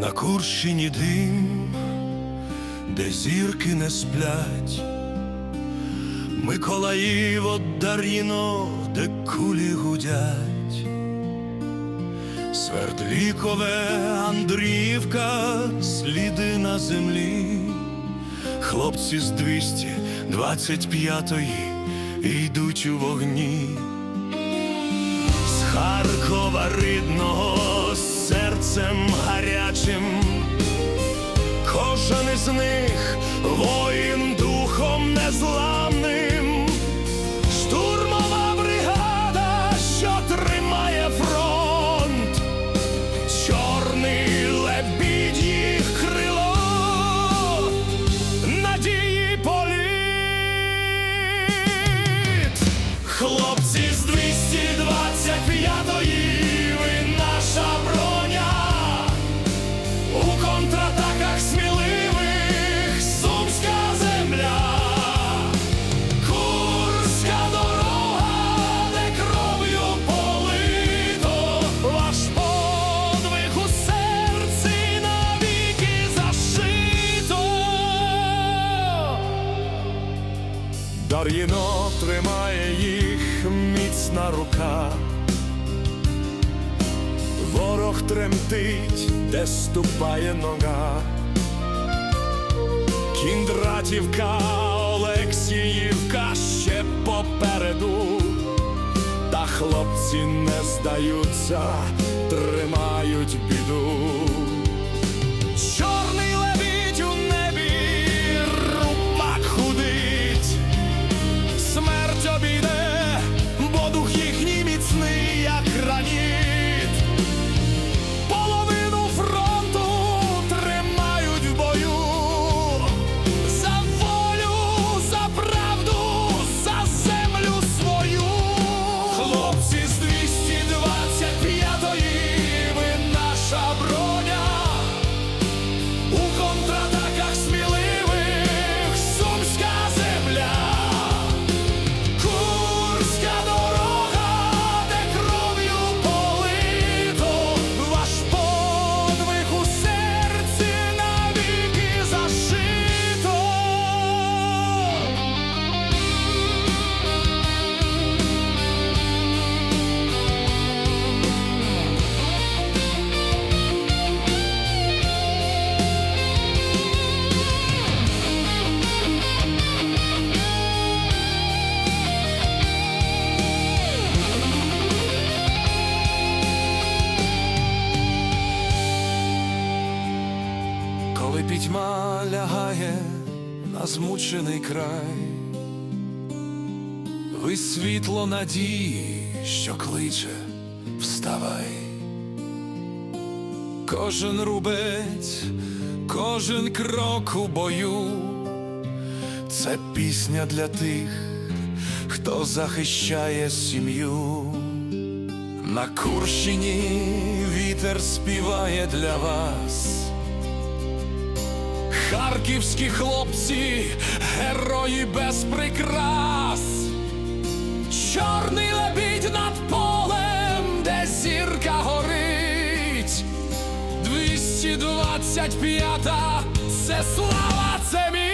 На Курщині дим, де зірки не сплять, Миколаїво Дар'їно, де кулі гудять, Свердлікове Андріївка, сліди на землі, хлопці з 225-ї йдуть у вогні. З Харкова з серцем гарячим, кожен із них воїн духом незламним, Дар'їно тримає їх міцна рука. Ворог тремтить, де ступає нога. Кіндратівка, Олексіївка ще попереду. Та хлопці не здаються, тримають біду. Коли лягає на змучений край, ви світло надії, що кличе, вставай. Кожен рубець, кожен крок у бою, це пісня для тих, хто захищає сім'ю. На Курщині вітер співає для вас. Харківські хлопці, герої без прикрас, чорний лебідь над полем, де зірка горить, 225-та це слава, це міць.